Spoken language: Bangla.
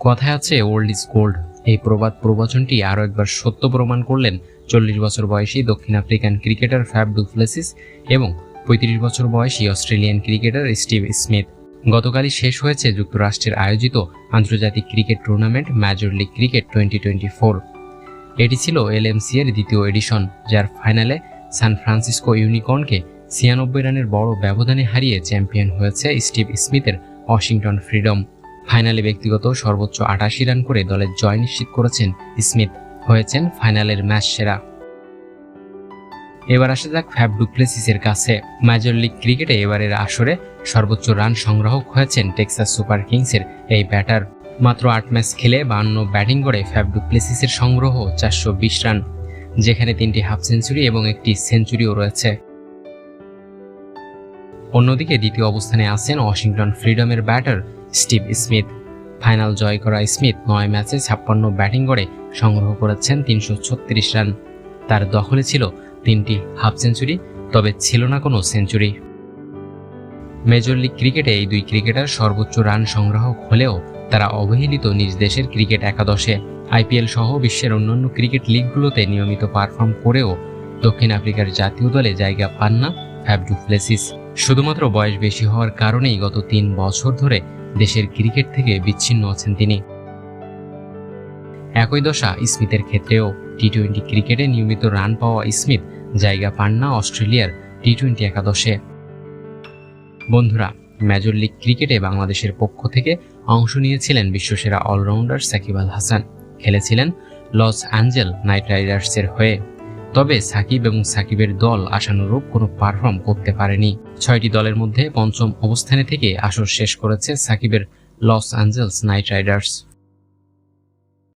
কথায় আছে ওল্ড ইজ গোল্ড এই প্রবাদ প্রবচনটি আরও একবার সত্য প্রমাণ করলেন চল্লিশ বছর বয়সী দক্ষিণ আফ্রিকান ক্রিকেটার ফ্যাব ডুপ্লেসিস এবং পঁয়ত্রিশ বছর বয়সী অস্ট্রেলিয়ান ক্রিকেটার স্টিভ স্মিথ। গতকালই শেষ হয়েছে যুক্তরাষ্ট্রের আয়োজিত আন্তর্জাতিক cricket tournament major league cricket twenty twenty four এটি ছিল এলএমসি এর দ্বিতীয় এডিশন, যার ফাইনালে সান ফ্রান্সিসকো ইউনিকর্নকে ছিয়ানব্বই রানের বড় ব্যবধানে হারিয়ে চ্যাম্পিয়ন হয়েছে স্টিভ স্মিথের ওয়াশিংটন ফ্রিডম। ফাইনালে ব্যক্তিগত সর্বোচ্চ আটাশি রান করে দলের জয় নিশ্চিত করেছেন স্মিথ। হয়েছেন ফাইনালের ম্যাচ সেরা। এবার আসা যাক ফ্যাব ডুপ্লেসিসের কাছে। মেজর লিগ ক্রিকেটে এবারের আসরে সর্বোচ্চ রান সংগ্রাহক হয়েছেন টেক্সাস সুপার কিংসের এই ব্যাটার মাত্র আট ম্যাচ খেলে বান্ন ব্যাটিং করে ফ্যাব ডুপ্লেসিসের সংগ্রহ চারশো বিশ রান, যেখানে তিনটি হাফ সেঞ্চুরি এবং একটি সেঞ্চুরিও রয়েছে। অন্যদিকে দ্বিতীয় অবস্থানে আছেন ওয়াশিংটন ফ্রিডমের ব্যাটার স্টিভ স্মিথ। ফাইনাল জয় করা স্মিথ নয় ম্যাচে ছাপ্পান্ন ব্যাটিং করে সংগ্রহ করেছেন তিনশো ছত্রিশ রান। তার দখলে ছিল তিনটি হাফ সেঞ্চুরি, তবে ছিল না কোনো সেঞ্চুরি। মেজর লিগ ক্রিকেটে এই দুই ক্রিকেটার সর্বোচ্চ রান সংগ্রাহক হলেও তারা অবহেলিত নিজ দেশের ক্রিকেট একাদশে। আইপিএল সহ বিশ্বের অন্যান্য ক্রিকেট লিগগুলোতে নিয়মিত পারফর্ম করেও দক্ষিণ আফ্রিকার জাতীয় দলে জায়গা পান না ফ্যাব ডুপ্লেসিস শুধুমাত্র বয়স বেশি হওয়ার কারণেই গত তিন বছর ধরে দেশের ক্রিকেট থেকে বিচ্ছিন্ন আছেন তিনি। একই দশা স্মিথের ক্ষেত্রেও টি টোয়েন্টি ক্রিকেটে নিয়মিত রান পাওয়া স্মিথ জায়গা পান না অস্ট্রেলিয়ার টি টোয়েন্টি একাদশে। বন্ধুরা, মেজর লিগ ক্রিকেটে বাংলাদেশের পক্ষ থেকে অংশ নিয়েছিলেন বিশ্বসেরা অলরাউন্ডার সাকিব আল হাসান। খেলেছিলেন লস অ্যাঞ্জেল নাইট রাইডার্সের হয়ে। তবে সাকিব এবং সাকিবের দল আশানুরূপ কোনো পারফর্ম করতে পারেনি। ছয়টি দলের মধ্যে পঞ্চম অবস্থানে থেকে আসর শেষ করেছে সাকিবের লস অ্যাঞ্জেলস নাইট রাইডার্স।